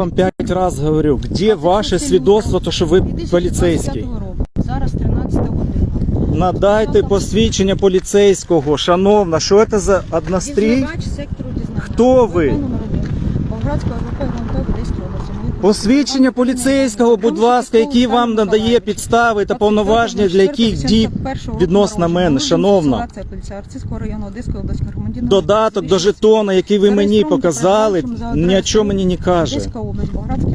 вам пять раз говорю, где ваше свідоцтво, то що ви поліцейський? 2025 року. Зараз 13 година. Надайте посвідчення поліцейського, шановна, що це за однострій? Хто ви? Болградського ВП ГУНП в Одеській області. Ми Посвідчення поліцейського, будь ласка, які вам надає підстави та повноваження для яких дій відносно мене, шановна. Додаток до жетона, який ви мені показали, ні о чому мені не каже. Одеська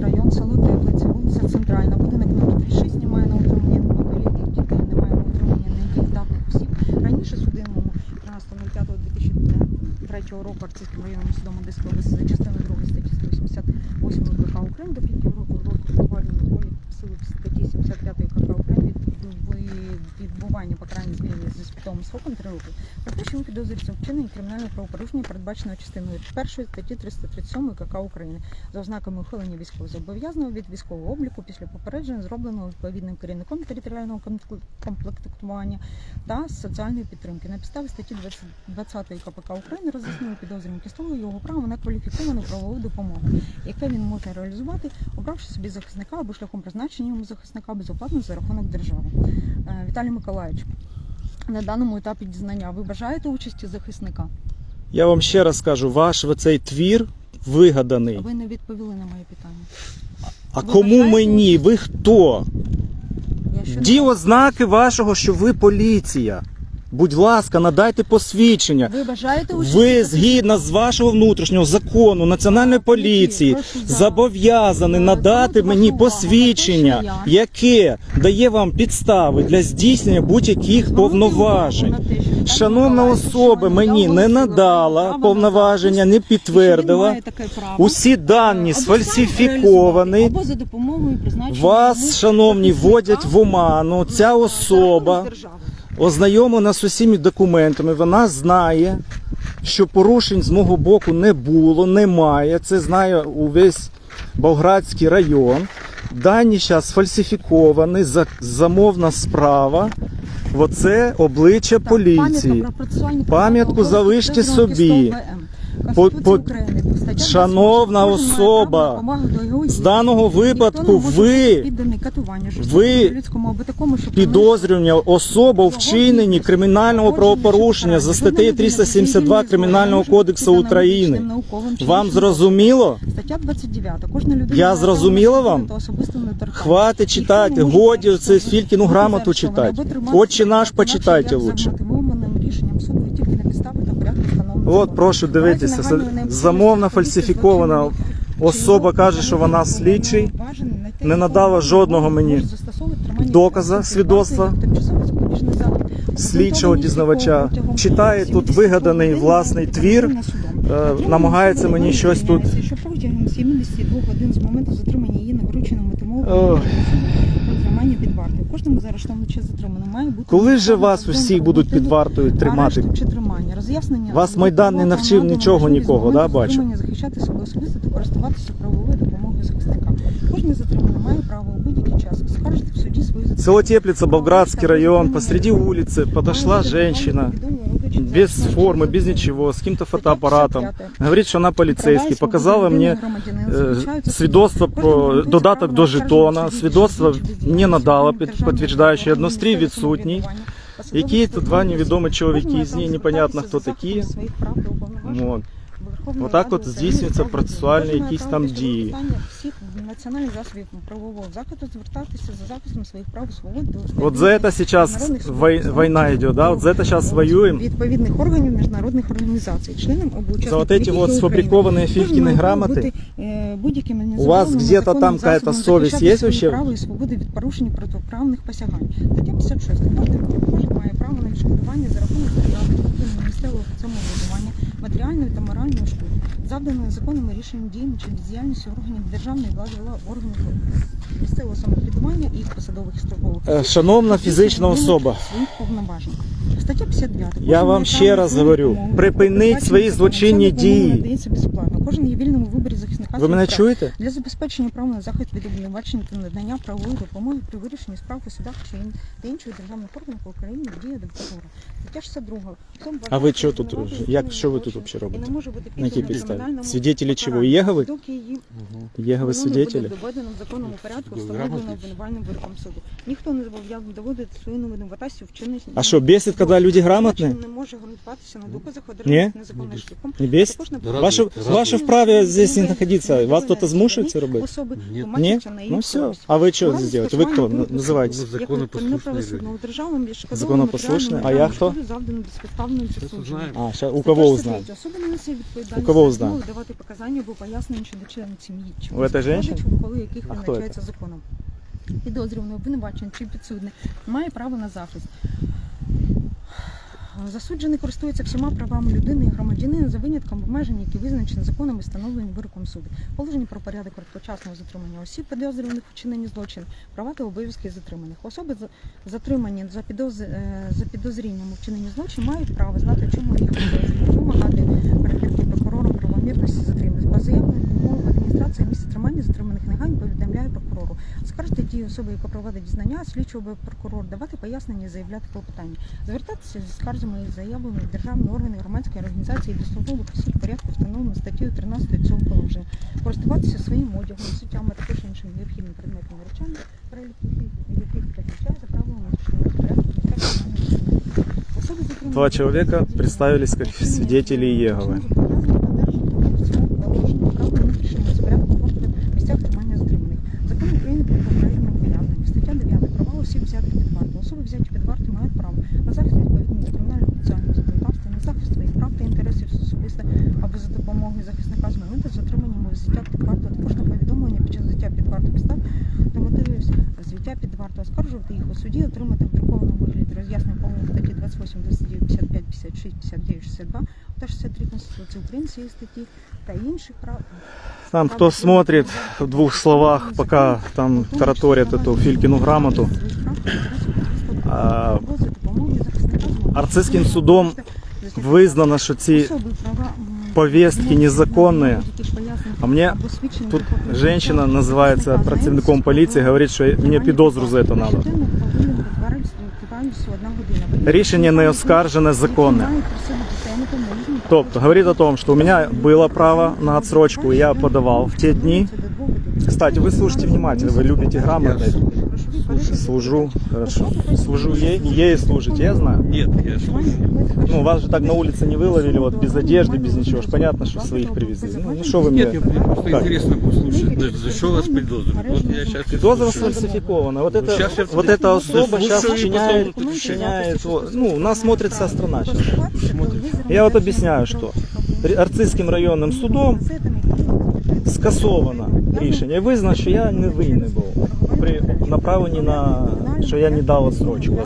район, село Теплиця, вулиця Центральна, будинок номер 36 немає на утримання неповнолітніх дітей, немає на утримання недієздатних осіб. Раніше судимому 13.05.2003 року Арцизьким районним судом Одеської області за частиною 2 статті 188 КК України до 5 років року позбавлення волі в силу статті 75 КК України від ви- відбування покарання звільнення сроком 3 роки. Про те, що він підозрюється в вчиненні кримінального правопорушення, передбаченого частиною 1 статті 337 КК України за ознаками ухилення військовозобов'язаного від військового обліку після попередження, зробленого відповідним керівником територіального комплектування та соціальної підтримки. На підставі статті 20 20 КПК України роз'яснили підозрюваним кістовою його право на кваліфіковану правову допомогу, яке він може реалізувати, обравши собі захисника або шляхом призначення йому захисника безоплатно за рахунок держави. Е, Віталій Миколаївич, на даному етапі дізнання ви бажаєте участі захисника? Я вам ще раз кажу, ваш цей твір вигаданий. Ви не відповіли на моє питання. А ви кому бажаєте мені? Ви хто? Ді ознаки вашого, що ви поліція. Будь ласка, надайте посвідчення. Ви бажаєте? Ви згідно з вашого внутрішнього закону національної поліції Прошу за. зобов'язані Е, надати мені вашу увагу на те, посвідчення, що яке дає вам підстави для здійснення будь-яких повноважень. Шановна особа мені не надала повноваження, не підтвердила. Усі дані е, сам сфальсифіковані. Або за допомогою призначення Вас, шановні, вводять в оману. Ця особа. Ознайомлена з усіми документами. Вона знає, що порушень з мого боку не було, немає. Це знає увесь Болградський район. Дані зараз сфальсифіковані, замовна справа. Оце обличчя поліції. Пам'ятку залиште собі. По- Конституції по- України, стаття Шановна 28. Особа, до його З даного Ніхто випадку ви підданий катуванню, ви людському або такому, що підозрювання особа у вчиненні кримінального правопорушення за статтею 372 Кримінального кодексу України. Вам зрозуміло? Стаття 29. Кожна людина Я має зрозуміла право вам? та особисту недоторканність. Хватить Ніхто читати, може годі заарештовувати, це Фількіну грамоту читати. Отче наш почитайте лучше. мотивованим рішенням суду і тільки на підставі та порядку встановленого От, прошу дивитися, замовна фальсифікована особа каже, що вона слідчий, не надала жодного мені доказа, свідоцтва слідчого дізнавача. Читає тут вигаданий власний твір, е, намагається мені щось тут- Що протягом 72 годин з моменту затримання її на врученому Ох. тримання під вартою. Кожному заарештованому чи затриманому має бути Коли ж направлено вас усіх будуть під вартою тримати? арешту чи тримання. Роз'яснення Вас Майдан не навчив надано нічого можливість нікого, з моменту да, бачу? затримання захищати себе особисто та користуватися правовою допомогою захисника. Кожен затриманий має право у будь-який час оскаржити в суді свої затримання. Село Теплица, Болградский район. Посреди улицы подошла женщина. Без формы, без ничего, с каким-то фотоаппаратом. Говорит, что она полицейский. Показала мне э, свідоцтво про додаток до жетона. Свідоцтво не надала, під- підтверджуючи однострій відсутній. Які тут два невідомі чоловіки з ній, непонятно хто такі. Вот. Отак от здійснюються процесуальні якісь там дії. Всіх національних засобів правового захисту звертатися за захистом своїх прав, свобод. Вот за это сейчас вой- война идет, да? Вот за это сейчас воюем. відповідних органів міжнародних організацій, членам або учасникам За вот эти яких вот є Україна. сфабрикованные Кожен Филькины має право грамоты. бути, е, будь-яким У вас незаконним, где-то незаконним там какая-то засобом совесть захищати есть свої вообще? права і свободи від порушень протиправних посягань. Стаття 56. Кожен кожен має право на відшкодування за рахунок держави, органів місцевого самоврядування, матеріальної та моральної шкоди, завданої законними рішенням діями чи бездіяльністю органів державної влади, органів місцевого самоврядування і їх посадових і службових Е, Шановна фізична особа, своїх повноважень. Стаття 59. Я вам ще раз говорю, припиніть свої злочинні дії. надається безоплатно. Кожен є вільним Ви мене справ. чуєте? Для забезпечення права на захист від обвинувачення та надання правової допомоги при вирішенні справ у судах чи ін- та інших державних органах України діє до прокурора. Стаття 62. Особа А ви що тут? винуватою Як що ви тут злочині взагалі і не робите? може бути На якій піддана підставі? кримінальному Свидетелі чого? покаранню, Єгови? доки її Єгови Воно не буде доведено в законному порядку, встановлено обвинувальним вироком суду. Ніхто не зобов'язаний доводити свою невинуватість в чинності. А що, бесит, когда люди грамотные? не може ґрунтуватися на доказах, одержаних незаконним шляхом. Не бесит? Також не вправе здесь не находиться. Вас кто-то змушує це робити? Особи Ні. тлумачаться на Ні? їх Ну все. совість. А ви що Орган здесь делаете? Вы кто? скасування Н- вироку Называйтесь. суду, Ну, як законопослушні неправосудного люди. державам відшкодовано Законопослушні? матеріальну А я і хто? шкоду завдану безпідставною Це засудженню. знаємо. А, ща, у Стаття кого 63. узнаем? Особа не несе відповідальність У кого за узнаем? відмову давати показання або пояснення щодо членів сім'ї. чи У этой женщины? родичів, ухвали яких А хто визначається законом. Підозрюваний, обвинувачений чи підсудний має право на захист. Засуджений користується всіма правами людини і громадянина за винятком обмежень, які визначені законом і встановлені вироком суду. Положення про порядок короткочасного затримання осіб, підозрюваних вчиненні злочину, права та обов'язки затриманих. Особи затримані за, підоз... е, за підозрінням у вчиненні злочину мають право знати, чому їх підозрюють, вимагати перевірки прокурором правомірності затримання. В адміністрація місце тримання затриманих негайно повідомляє прокурору. Скаржити дії особи, яка проводить дізнання, слідчого або прокурор, давати пояснення, заявляти клопотання. Звертатися зі скаржами і заявами в державні органи, громадські організації до службових осіб порядку встановлено статтею 13 цього положення. Користуватися своїм одягом, суттями, також іншими необхідними предметами речами, перелік яких передбачає за правилами Два человека представились как свидетели Иеговы. місцях тримання затриманих. Закон України про попереднє ув'язнення. Стаття 9. Права осіб взяти під варту. Особи взяті під варту мають право на захист відповідно до кримінального процесуального законодавства, на захист своїх прав та інтересів особисто або за допомогою захисника змінити затриманням у взяття під варту, а також на повідомлення під час взяття під варту підстав та мотивів взяття під варту, оскаржувати їх у суді, отримати в друкованому вигляді роз'яснення повної статті 28, 29, 55, 56, 59, 62 та 63 Конституції України цієї статті та інших прав. Там кто смотрит в двух словах, пока там тараторят эту Филькину грамоту, а, Арцизьким судом визнано, що ці повестки незаконные. А мне тут женщина называется працівником полиции, говорит, что мне підозру за это надо. Рішення не оскаржене, законне. Тобто говорит о том, что у меня было право на отсрочку, и я подавал в те дни. Кстати, вы слушайте внимательно, вы любите грамотно. Служу, хорошо. Служу ей, ей служите, я знаю. Нет, я слушаю. Ну, вас же так на улице не выловили, вот без одежды, без ничего. Ж понятно, что своих привезли. Ну, ну что вы мне... Нет, мне просто Как? интересно послушать, за- за что вас подозревают. Вот я сейчас Подозра сфальсификована. Вот, это, Сейчас я вот эта особа сейчас чиняет, чиняет, ну, нас смотрит вся страна сейчас. Я вот объясняю, что Арцизьким районним судом скасовано рішення і визнано, що я не винний був при направленні на що я не дав отсрочку.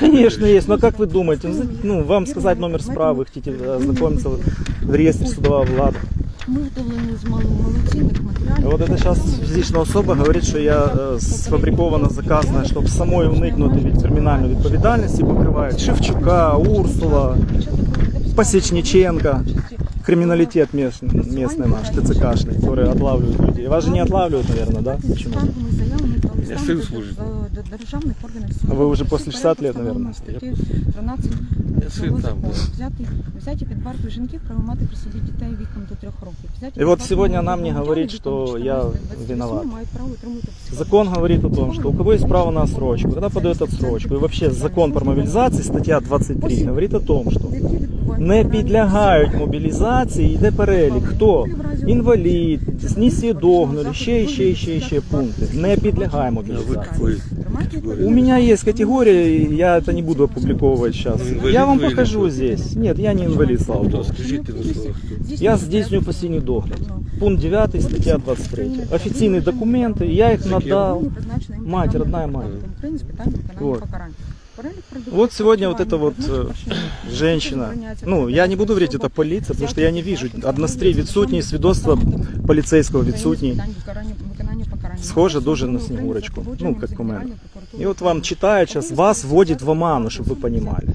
Конечно, есть. Но как вы думаете, ну, вам сказать номер справы, хотите ознакомиться в реестре судового влада. Ми виготовлені з мал- малоцінних матеріалів. Вот эта сейчас фізична особа говорить, що я е, сфабрикована, заказана, щоб самої уникнути від кримінальної відповідальності, покривають Шевчука, Урсула, Посечниченко, криминалитет местный, местный наш, ТЦКшный, который отлавливает людей. Вас же не отлавливают, наверное, да? Почему? Скаргами, заявами та Я листами сын до- служит. до- до державних органів А ви вже Всі після 60 лет, порядку наверное? встановлено статтею 13 Я цього сын там закону. был. Взяти, взяті під варту жінки, право мати при собі дітей віком до 3 років. Взяті І під от варту сьогодні молоді вона мені громадяни говорить, віком що 14 я до 28 виноват. мають право отримати психологічну Закон говорит о том, что у кого есть право на отсрочку, когда подает отсрочку. И вообще закон про мобилизацию, статья 23, говорит о том, что не підлягають мобілізації, йде перелік. Хто? Інвалід, знесвідогнули, ще, ще, ще, ще пункти. Не підлягає А вы мобілізації. какой категории? У меня есть категория, и я это не буду опубликовывать сейчас. Ну, инвалид Я вам вы или покажу кто? здесь. Нет, я не инвалид, слава Кто? богу. Скажите на словах, кто? Я здійснюю постійний догляд. Пункт 9, стаття 23. Офіційні документи, я їх надав. Мать, родная мать. Вот. Вот сегодня вот эта вот э, женщина, ну, я не буду говорить, это полиция, потому что я не вижу. Однострій відсутній, свідоцтва поліцейського відсутні. Схоже дуже на Снігурочку, ну, як у мене. І от вам читають зараз, вас вводять в оману, щоб ви розуміли.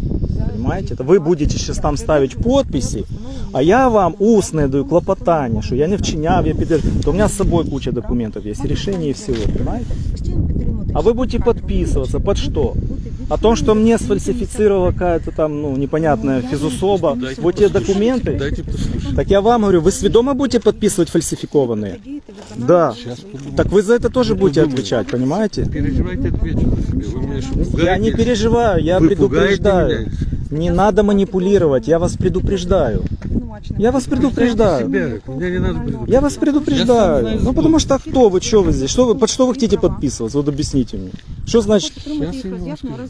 понимаете? Это вы будете сейчас там ставить подписи, а я вам устное даю клопотание, что я не вчиняв, я підтверджую. То у меня с собой куча документов есть, и решение, и всего, понимаете? А вы будете подписываться под что? О том, что мне сфальсифицировала какая-то там, ну, непонятная физусоба, вот те документы. Дайте послушать. Так я вам говорю, вы сведомо будете подписывать фальсификованные? Да. Сейчас подумаю. Так вы за это тоже будете отвечать, понимаете? Переживайте, отвечу за себя. Вы меня что, Я пугаете? не переживаю, я Вы пугаете предупреждаю. меня? Не надо манипулировать, я вас предупреждаю. Я вас предупреждаю. Себя, меня не надо предупреждать. Я вас Я сам предупреждаю. знаю, Ну что- потому что кто вы, что вы здесь? Что вы, под что вы хотите подписываться? Вот объясните мне. Что значит?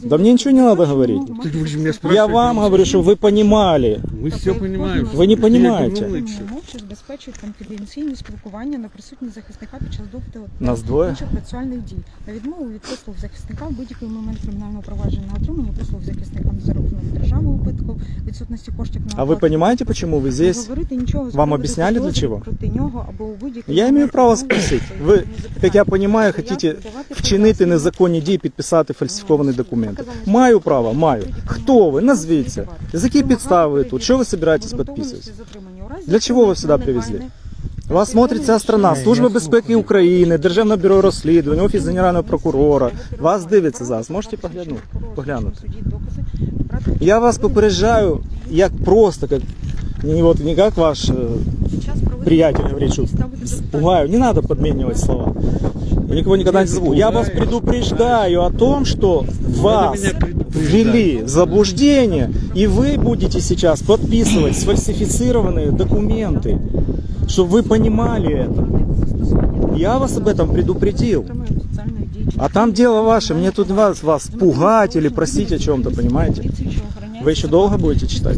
Да мне ничего не надо говорить. Ты вы же меня Я спрашиваете. вам говорю, чтобы вы понимали. Мы все понимаем. Вы не Ты понимаете. это молча. Мовчі забезпечують конфіденційні спілкування на присутність захисника під час допиту та Нас двоє? інших процесуальних дій. На відмову від послуг захисника в будь-який момент кримінального провадження на отримання послуг захисникам за рахунок держави у випадку відсутності коштів на А вы оплату. понимаете, почему вы Здесь? Говорити нічого з Вам приводу объясняли для підозри чего? проти нього або у будь-який Я имею право спросить. Ви, як я хотите давати вчинити незаконні дії, підписати фальсифіковані документи. Маю право, маю. Хто ви? Назвіться. З якої підстави ви тут? Що ви собираетесь підписувати? Для чого ви сюди привезли? Вас смотрит вся страна, Служба безпеки України, Державне бюро розслідувань, Офіс Генерального прокурора. Вас дивиться зараз. Можете поглянути? поглянути. Я вас попереджаю, як просто, як не, вот, не как ваш э, приятель говорит, что пугаю. Не надо подменивать слова. Я никого никогда не зову. Я вас предупреждаю о том, что вас ввели в заблуждение, и вы будете сейчас подписывать сфальсифицированные документы, чтобы вы понимали это. Я вас об этом предупредил. А там дело ваше, мне тут вас, вас пугать или просить о чем-то, понимаете? Вы еще долго будете читать?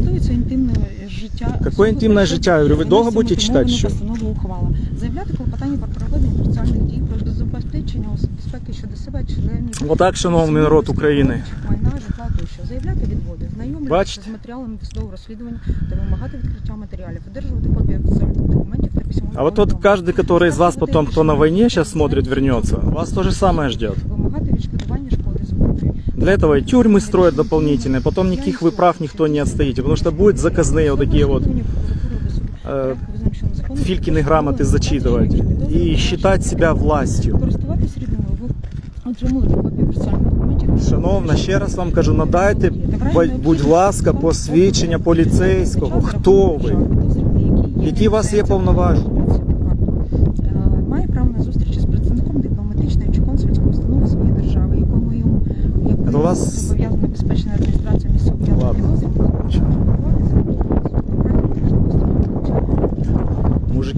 Життя. Какое інтимне життя? Я говорю, ви довго будете читати, що? постанову ухвала. Заявляти клопотання про проведення процесуальних дій про забезпечення безпеки щодо себе, членів. Отак, шановний народ України. Майна, житла тощо. Заявляти відводи, знайомитися з матеріалами досудового розслідування та вимагати відкриття матеріалів, одержувати копії офіційних документів та письмових А вот тот каждый, который из вас потом, кто на войне сейчас смотрит, вернется, вас то же самое ждет. Для этого и тюрьмы строят дополнительные, потом никаких вы прав никто не отстоите, потому что будут заказные вот такие вот э, Филькины грамоты зачитывать и считать себя властью. Користуватись рідними, ви отримуєте копію процесуальних документів. Шановна, ще раз вам кажу, надайте, будь- будь ласка, посвідчення поліцейського. Хто ви? Які у вас є повноваження?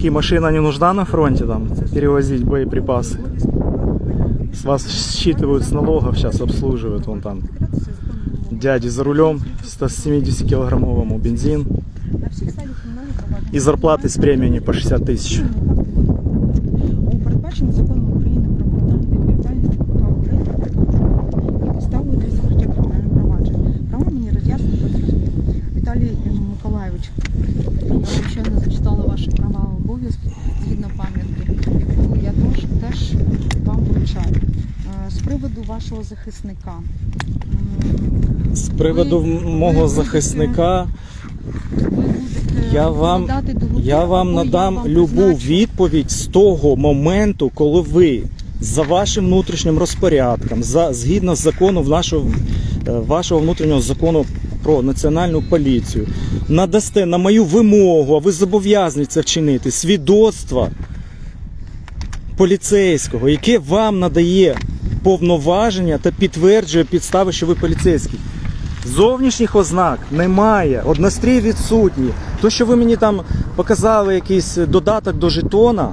підрозділу. Мужики, машина не нужна на фронте там перевозить боеприпасы? С вас считывают с налогов, сейчас обслуживают вон там. Дяди за рулем 170-килограммовому бензин На всіх стадіях кримінального провадження и зарплаты с премиями по 60 тысяч. Захисника. З приводу Ви- мого ви захисника я вам, я вам надам вам любу відповідь з того моменту, коли ви за вашим внутрішнім розпорядком, за згідно з законом нашого, е, вашого внутрішнього закону про національну поліцію, надасте на мою вимогу, а ви зобов'язані це вчинити, свідоцтва поліцейського, яке вам надає повноваження та підтверджує підстави, що ви поліцейський. Зовнішніх ознак немає, однострій відсутні. То, що ви мені там показали якийсь додаток до жетона,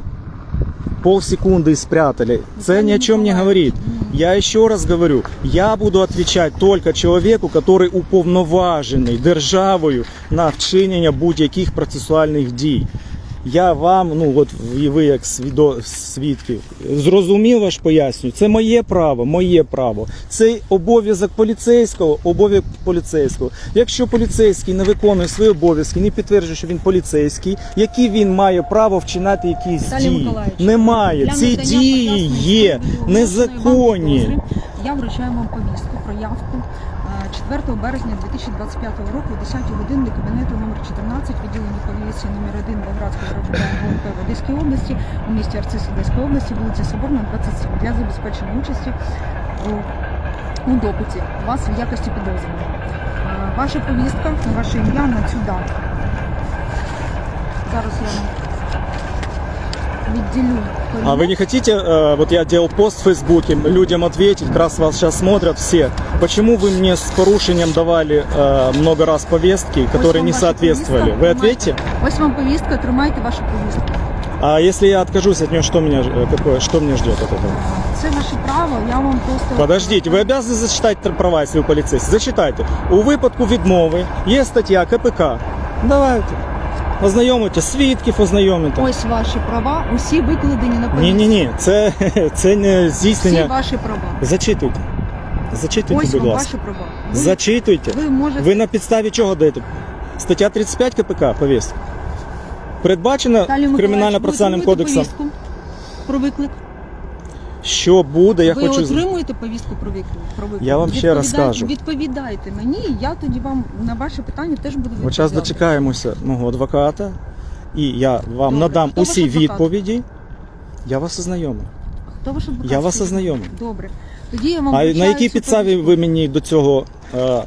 полсекунды и спрятали, це ни о чем не говорит. Я еще раз говорю, я буду отвечать только человеку, который уповноважений державою на вчинення будь-яких процесуальних дій. Я вам, ну от і ви як свідо, свідки, зрозуміло ж пояснюю, це моє право, моє право. Це обов'язок поліцейського, обов'язок поліцейського. Якщо поліцейський не виконує свої обов'язки, не підтверджує, що він поліцейський, які він має право вчинати якісь Віталій дії? Миколаївич, Немає. для Ці надання дії пояснень є незаконні. Я вручаю вам повістку про явку 4 березня 2025 року о 10 годині кабінету номер 14 відділення поліції номер 1 Болградського РОВД ГУНП в Одеській області у місті Арцис Одеської області, вулиця Соборна, 27 для забезпечення участі у, у допиті вас в якості підозрюваного. Ваша повістка ваше ім'я на цю дату. Зараз я вам відділю. А вы не хотите, э, вот я делал пост в Фейсбуке, людям ответить, как раз вас сейчас смотрят все. Почему вы мне с порушением давали э, много раз повестки, которые вам не ваша соответствовали? повестка. Вы ответите? Ось вам повістка, тримайте вашу повістку. А если я откажусь от нее, что меня, э, какое, что меня ждет от этого? Це ваше право, я вам просто. Подождите, ви обязаны зачитати права, якщо ви поліцейський. Зачитайте. У випадку відмови є стаття КПК. Давайте. Ознайомите свідків, ознайомите. Ось ваші права, усі викладені на. Ні, ні, ні, це, це не Всі здійснення. ваші права. Зачитуйте. Зачитуйте, Ось будь вам ласка. ваші права. Ви, Зачитуйте. ви можете. Ви на підставі чого даєте? Стаття 35 КПК повістка. Предбачена Віталій Миколаївич, кримінально-процесуальним кодексом, повістку про виклик. Що буде, я ви хочу. отримуєте повістку про виклик. Про виклик. Я вам ще раз кажу. Відповідайте мені, я тоді вам на ваше питання теж буду відповідати. Ми час дочекаємося мого адвоката, і я вам Добре. надам Хто ваш усі адвокат? відповіді. Я вас ознайомлю. Хто ваш адвокат? Я вас ознайомлю. Добре. Тоді я вам А вручаю на якій цю підставі повістку. ви мені до цього. Е,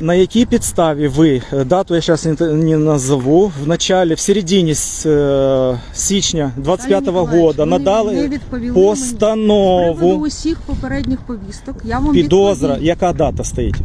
на якій підставі ви е, дату я зараз не, назову в началі, в середині е, січня 25-го года надали постанову усіх попередніх повісток. Я вам підозра. Яка дата стоїть?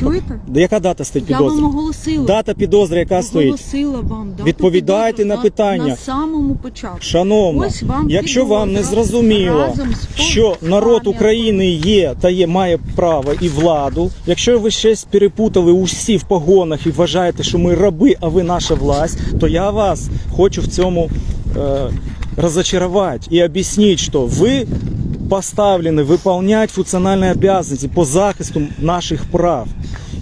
Чуєте? Де Яка дата стоїть Я вам підозра? оголосила. Дата підозри, яка стоїть? Оголосила вам дату Відповідайте підозри на питання. На самому початку. Шановна, Ось вам якщо вам не зрозуміло, разом з що народ. України є та є має право і владу, якщо ви щось перепутали усі в погонах і вважаєте, що ми раби, а ви наша власть, то я вас хочу в цьому е, разочаровать и объяснить, что вы поставлены выполнять функціональні обязанности по захисту наших прав.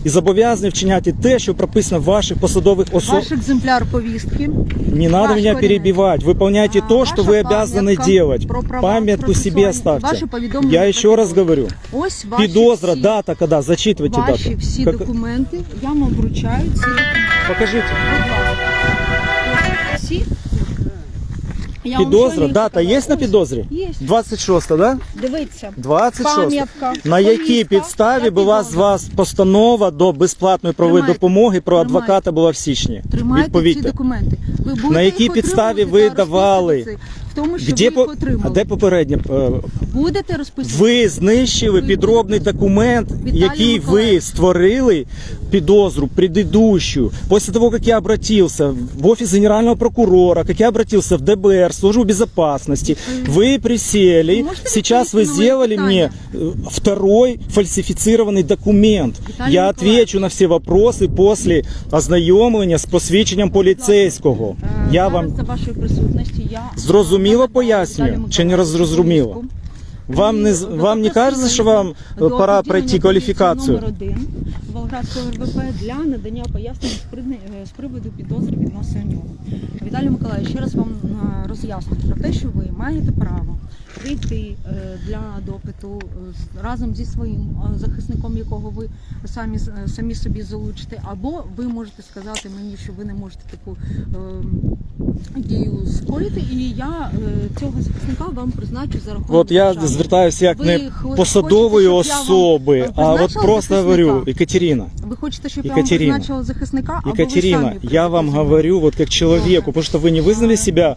І зобов'язані вчиняти те, що прописано в ваших посадових особах. Ваш екземпляр повістки. Не надо Ваш меня кабинет. перебивать. Выполняйте А, то, ваша что вы обязаны памятка делать. про права Памятку себе процессуальные. оставьте. Ваши поведомления Я про еще раз підозру. говорю. Ось ваші Підозра, всі, дата, когда зачитывайте ваші дату. всі Как- документи. Я вам вручаю ці документи. Покажите. Будь ласка. Ось всі. Я вам Підозра, щойно дата показала. є на підозрі? Є. 26, да? Дивіться. 26. Пам'ятка. На якій повістка підставі та була з підозра. вас постанова до безплатної правової Тримайте. допомоги про Тримайте. адвоката була в січні? Тримайте ці Відповідьте. документи. Ви будете На якій їх підставі отримувати ви та давали? розписуватися В тому, що Де ви по... їх А отримали. де попереднє? е, Будете розписувати? Ви знищили Ви підробний документ, Віталій який ви Миколаївич. створили підозру предыдущую. После того, как я обратился в офис генерального прокурора, как я обратился в ДБР, службу безопасности, вы присели, можете сейчас вы відповісти на моє сделали мне питання? э, второй фальсифицированный документ. Віталій Я Миколаївич. отвечу на все вопросы после ознайомлення з посвідченням поліцейського. Е, Я зараз вам за вашої присутності я Зрозуміло пояснюю, чи не зрозуміло? вам не вам не кажется, що вам е, пора пройти кваліфікацію? номер один Волградського РВП для надання пояснень з приводу, з приводу підозри відносно нього. Віталій Миколаївич, ще раз вам е, роз'яснюю про те, що ви маєте право прийти е, для допиту е, разом зі своїм е, захисником, якого ви самі е, самі собі залучите, або ви можете сказати мені, що ви не можете таку е, дію скоїти, і я е, цього захисника вам призначу за рахунок. От я держави. звертаюся як Ви не хо- посадової хочете, щоб я вам, особи, е, а от призначила просто захисника? говорю, Екатерина, Ви хочете, щоб я Екатерина. вам призначила захисника, або ви Екатерина, самі я вам прийдете зі мною? говорю вот как человеку, потому что вы не вызнали себя, э,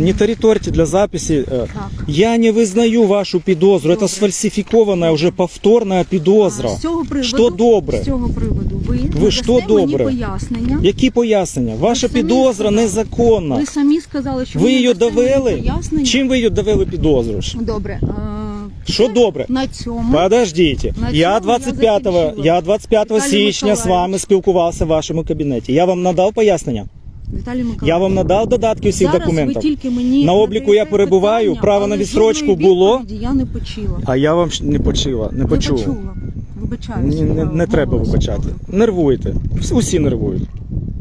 не тариторьте для записи. э, Так. Я не визнаю вашу підозру, Добре. это сфальсификованная уже повторная підозра. З цього приводу, Що добре? З цього приводу ви, Ви що надасте мені пояснення. Які пояснення? Ваша самі підозра сказали. незаконна. Ви самі сказали, що Ви її довели? пояснення. Чим ви її довели підозру? Добре. е, Що добре? На цьому Подождите. На Я цьому я 25, закінчила. я 25 Віталій січня з вами спілкувався в вашому кабінеті. Я вам надав пояснення. Віталій Миколаївич. Я вам надав додатки усіх Зараз документів. ви тільки мені На обліку я надаєте перебуваю, питання, право на але відстрочку жодної було? відповіді Я не почула. А я вам ж не почула, не Не почула. почула. Вибачаюся. Ні, не, я не треба голосно вибачати. Нервуєте. Всі- Усі нервують.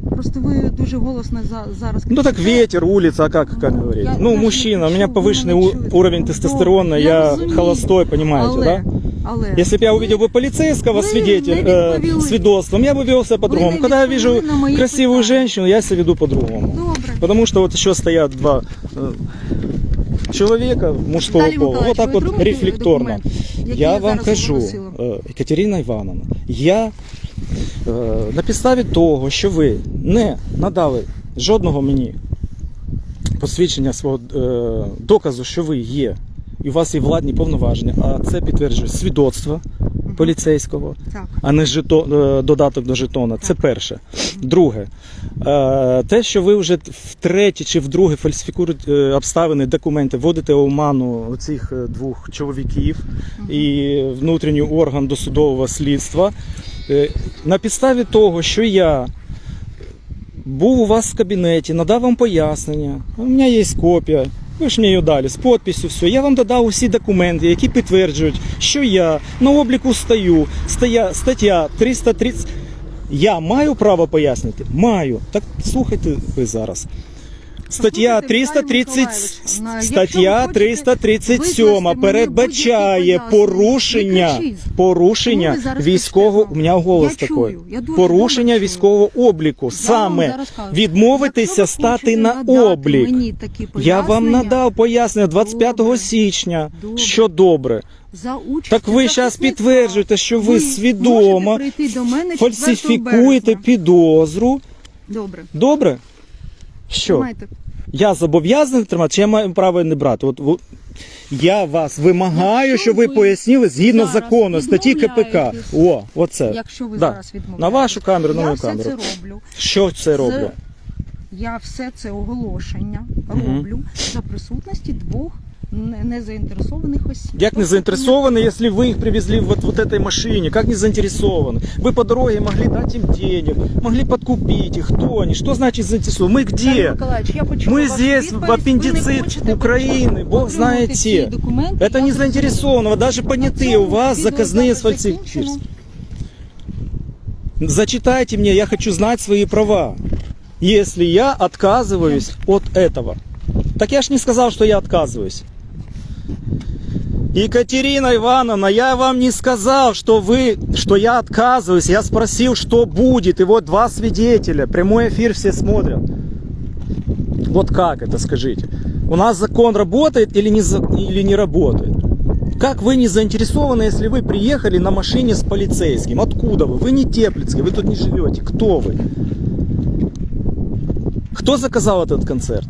Просто ви дуже голосно за, зараз. Ну так кричите. ветер, улица, а как, как Ну, говорить? я Ну, даже мужчина, у не меня почула, повышенный ви не у- уровень Ну, тестостерона, добре, я розумію. холостой, понимаете, да? Але Если бы я увидел бы полицейского Вы свидетель, не э, відповіли. свидетельством, я бы вел себя по-другому. не Когда я вижу відповіли на мої красивую питання. женщину, я себя веду по-другому. добре. Потому что вот еще стоят два э, человека мужского Віталій пола. Вот Миколаївич, так ви вот отримуєте рефлекторно. документ, який Я я вам зараз кажу, оголосила? е, Катерина Івановна, я е, на підставі того, що ви не надали жодного мені посвідчення свого е, доказу, що ви є, і у вас є владні повноваження, а це підтверджує свідоцтво поліцейського, Так. а не жетон, е, додаток до жетона. Це перше. Друге, е, те, що ви вже втретє чи вдруге фальсифікуєте обставини, документи, вводите оману цих е, двох чоловіків і внутрішній орган досудового слідства. На підставі того, що я був у вас в кабінеті, надав вам пояснення, у мене є копія. Ви ж мені її дали з підписю, все. Я вам додав усі документи, які підтверджують, що я на обліку стаю. Стаття, стаття 330. Я маю право пояснити? Маю. Так слухайте ви зараз. Стаття Послухайте, Віталій 330, Миколаївич, на- якщо ви стаття хочете 337 викласти передбачає порушення, порушення військового, у мене голос такий, порушення військового обліку, саме відмовитися стати на облік. Я вам надав пояснення 25 Добре. січня, що добре. Так ви зараз підтверджуєте, що ви, свідомо можете прийти до мене 4 фальсифікуєте підозру. Добре. Добре? Що? Тримайте. Я зобов'язаний тримати, чи я маю право не брати? От, от, я вас вимагаю, Якщо щоб ви ви пояснили згідно зараз закону, статті КПК. відмовляєтесь, О, оце. Якщо ви Да. зараз відмовляєтесь. На вашу камеру, на я мою все камеру. це роблю. Що це роблю? Я все це оголошення Мгм. роблю за присутності двох не- незаінтересованих осіб. Як не заинтересованы, если вы их привезли вот, вот этой машине? Как не заинтересованы? Вы по дороге могли дать им денег, могли подкупить их. Кто они? Что значит заинтересованы? Мы Віталій где? Миколаївич, я почула Мы вашу здесь, відповідь. в Ви не аппендицит хочете Украины, Бог отримувати знает ці те. документи, Это я не зрозуміла. заинтересованного, даже понятые у вас заказные Відеозапис сфальсификации. закінчено. Зачитайте мне, я хочу знать свои права. Если я отказываюсь от этого. Так я ж не сказал, что я отказываюсь. Екатерина Ивановна, я вам не сказал, что вы, что я отказываюсь. Я спросил, что будет. И вот два свидетеля. Прямой эфир все смотрят. Вот как это, скажите? У нас закон работает или не, или не работает? Как вы не заинтересованы, если вы приехали на машине с полицейским? Откуда вы? Вы не Теплицкий, вы тут не живете. Кто вы? Кто заказал этот концерт?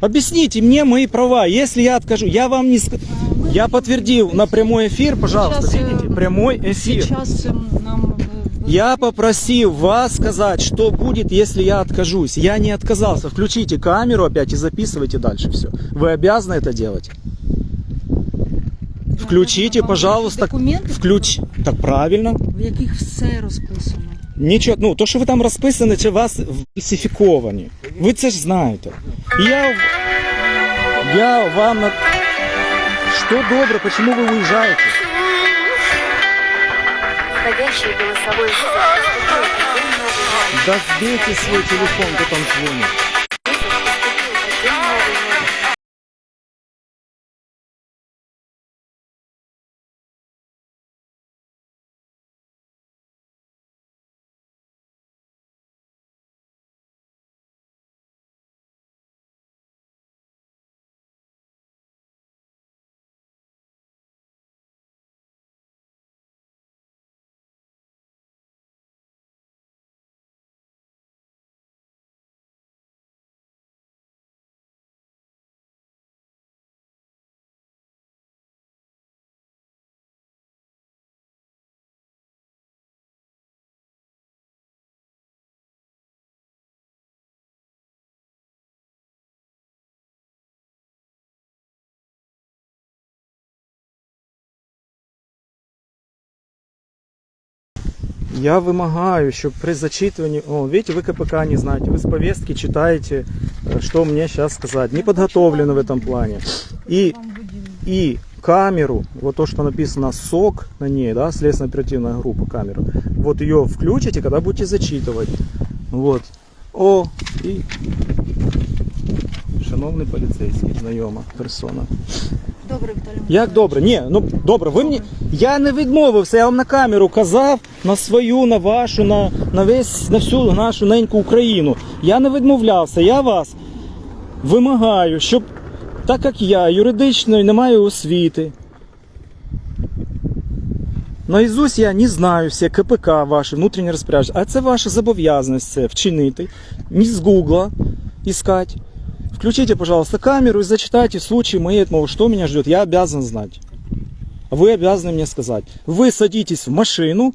Объясните мне мои права. Если я откажу, я вам не ска- Я подтвердил на прямой эфир, пожалуйста, Сейчас, э, видите, прямой эфир. Сейчас ем, нам е, Я попросил вас сказать, что будет, если я откажусь. Я не отказался. Включите камеру опять и записывайте дальше все. Вы обязаны это делать. Включите, вам пожалуйста. документи, Включ... Так правильно. в яких все розписано. Нічого, ну то, що ви там розписані, чи вас фальсифіковані. Ви це ж знаєте. Я, я вам на... Что добре, почему вы уезжаете? Входящий голосовой вызов поступил в день новый номер. Да сбейте свой телефон, кто там звонит. Я вымогаю, чтобы при зачитывании... О, видите, вы КПК не знаете, вы с повестки читаете, что мне сейчас сказать. Не подготовлены в этом плане. И, и камеру, вот то, что написано СОК на ней, да, следственно-оперативная группа камера, вот ее включите, когда будете зачитывать. Вот. О, и... Шановний поліцейський, знайома персона. Добре, Віталій. Як добре? Ні, ну добре, ви мені. Я не відмовився, я вам на камеру казав на свою, на вашу, на, на весь на всю нашу неньку Україну. Я не відмовлявся, я вас вимагаю, щоб так як я юридичної не маю освіти. Наізусть я не знаю всі КПК ваші, внутрішні розпорядження, а це ваша зобов'язаність це вчинити, не з Гугла искать. Включите, пожалуйста, камеру и зачитайте в случае моей отмовы, что меня ждет. Я обязан знать. Вы обязаны мне сказать. Вы садитесь в машину,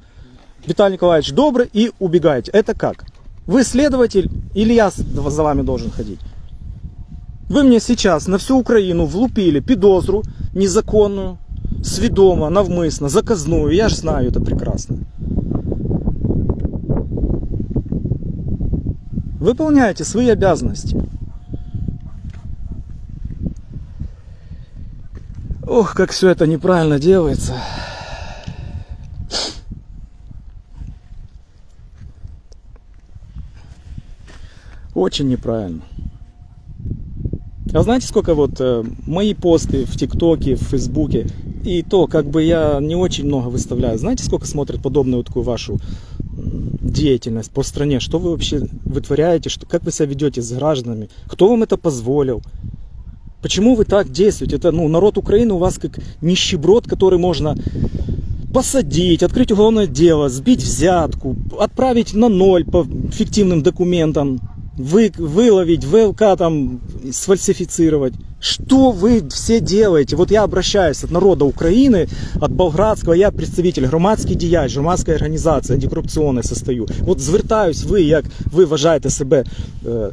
Виталий Николаевич, добрый, и убегаете. Это как? Вы следователь или я за вами должен ходить? Вы мне сейчас на всю Украину влупили підозру незаконную, свідомо, навмисно, заказную. Я ж знаю это прекрасно. Выполняйте свои обязанности. Ох, как все это неправильно делается. Очень неправильно. А знаете, сколько вот э, мои посты в ТикТоке, в Фейсбуке, и то, как бы я не очень много выставляю. Знаете, сколько смотрят подобную такую вашу деятельность по стране? Что вы вообще вытворяете? Что, как вы себя ведете с гражданами? Кто вам это позволил? Почему вы так действуете? Это, ну, народ Украины у вас как нищеброд, который можно посадить, открыть уголовное дело, сбить взятку, отправить на ноль по фиктивным документам, вы, выловить, ВЛК там сфальсифицировать. Что вы все делаете? Вот я обращаюсь от народа Украины, от Болградского, я представитель громадський діяч, громадської організації антикорупційної состою. От звертаюсь ви, як ви вважаєте себе е,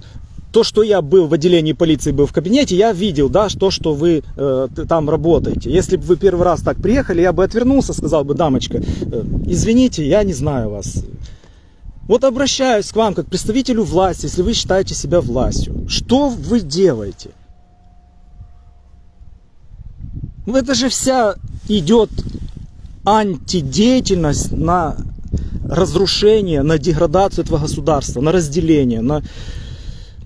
то, что я был в отделении полиции, был в кабинете, я видел, да, то, что вы э, там работаете. Если бы вы первый раз так приехали, я бы отвернулся, сказал бы, дамочка, э, извините, я не знаю вас. Вот обращаюсь к вам как представителю власти, если вы считаете себя властью. Что вы делаете? Ну, это же вся идет антидеятельность на разрушение, на деградацию этого государства, на разделение, на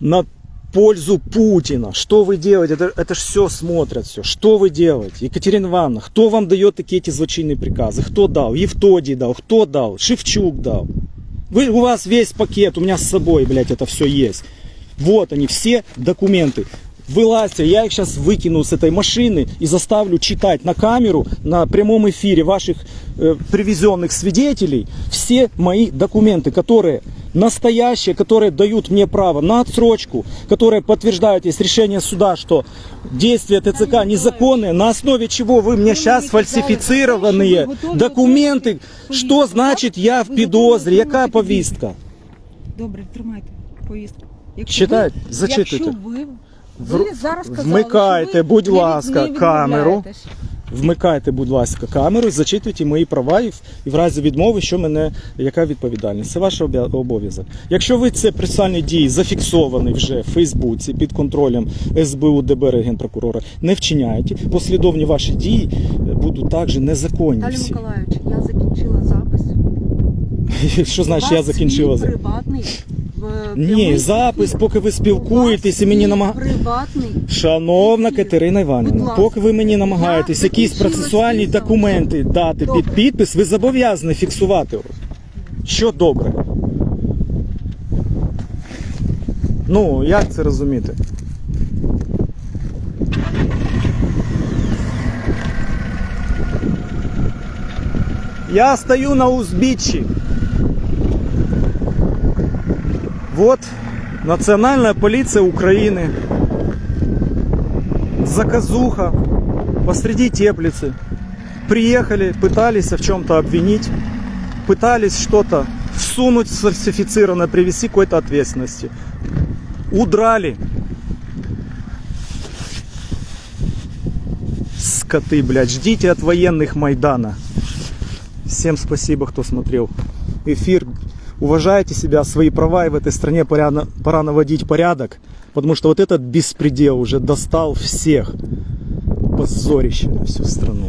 на пользу Путина. Что вы делаете? Это, это ж все смотрят, все. Что вы делаете? Екатерина Ивановна, кто вам дает такие эти злочинные приказы? Кто дал? Евтодий дал, кто дал? Шевчук дал. Вы, у вас весь пакет, у меня с собой, блядь, это все есть. Вот они, все документы. Вылазьте, я их сейчас выкину с этой машины и заставлю читать на камеру, на прямом эфире ваших э, привезенных свидетелей все мои документы, которые настоящие, которые дают мне право на отсрочку, которые подтверждают, есть решение суда, что действия ТЦК незаконные, на основе чего вы мне сейчас фальсифицированные документы. Что значит я в підозрі? Яка повістка? Добре, тримайте повістку. Якщо Читайте, ви- зачитуйте. Якщо ви, В- ви зараз сказали, вмикайте, що ви будь не від- ласка, не камеру. Вмикайте, будь ласка, камеру, зачитуйте мої права і в, і в разі відмови, що мене яка відповідальність. Це ваш обов'язок. Якщо ви це процесуальні дії зафіксовані вже в Фейсбуці під контролем СБУ, ДБР, Генпрокурора, не вчиняєте, послідовні ваші дії е, будуть також незаконні. Віталій Всі. Миколаївич, я закінчила запис. Що значить я закінчила? свій за- приватний Ні, запис, поки ви спілкуєтесь і мені свій намагаєте. приватний Шановна Катерина Будь Іванівна, ласка. поки ви мені намагаєтесь Я якісь процесуальні документи дати Добре. під підпис, ви зобов'язані фіксувати. Що добре? Ну, як це розуміти? Я стою на узбіччі. Вот Национальная полиция Украины. Заказуха посреди теплицы. Приехали, пытались в чем-то обвинить, пытались что-то всунуть сфальсифицированное, привести к какой-то ответственности. Удрали. Скоты, блядь, ждите от военных Майдана. Всем спасибо, кто смотрел эфир. Уважайте себя, свои права, и в этой стране пора, пора наводить порядок. Потому что вот этот беспредел уже достал всех. Позорище на всю страну.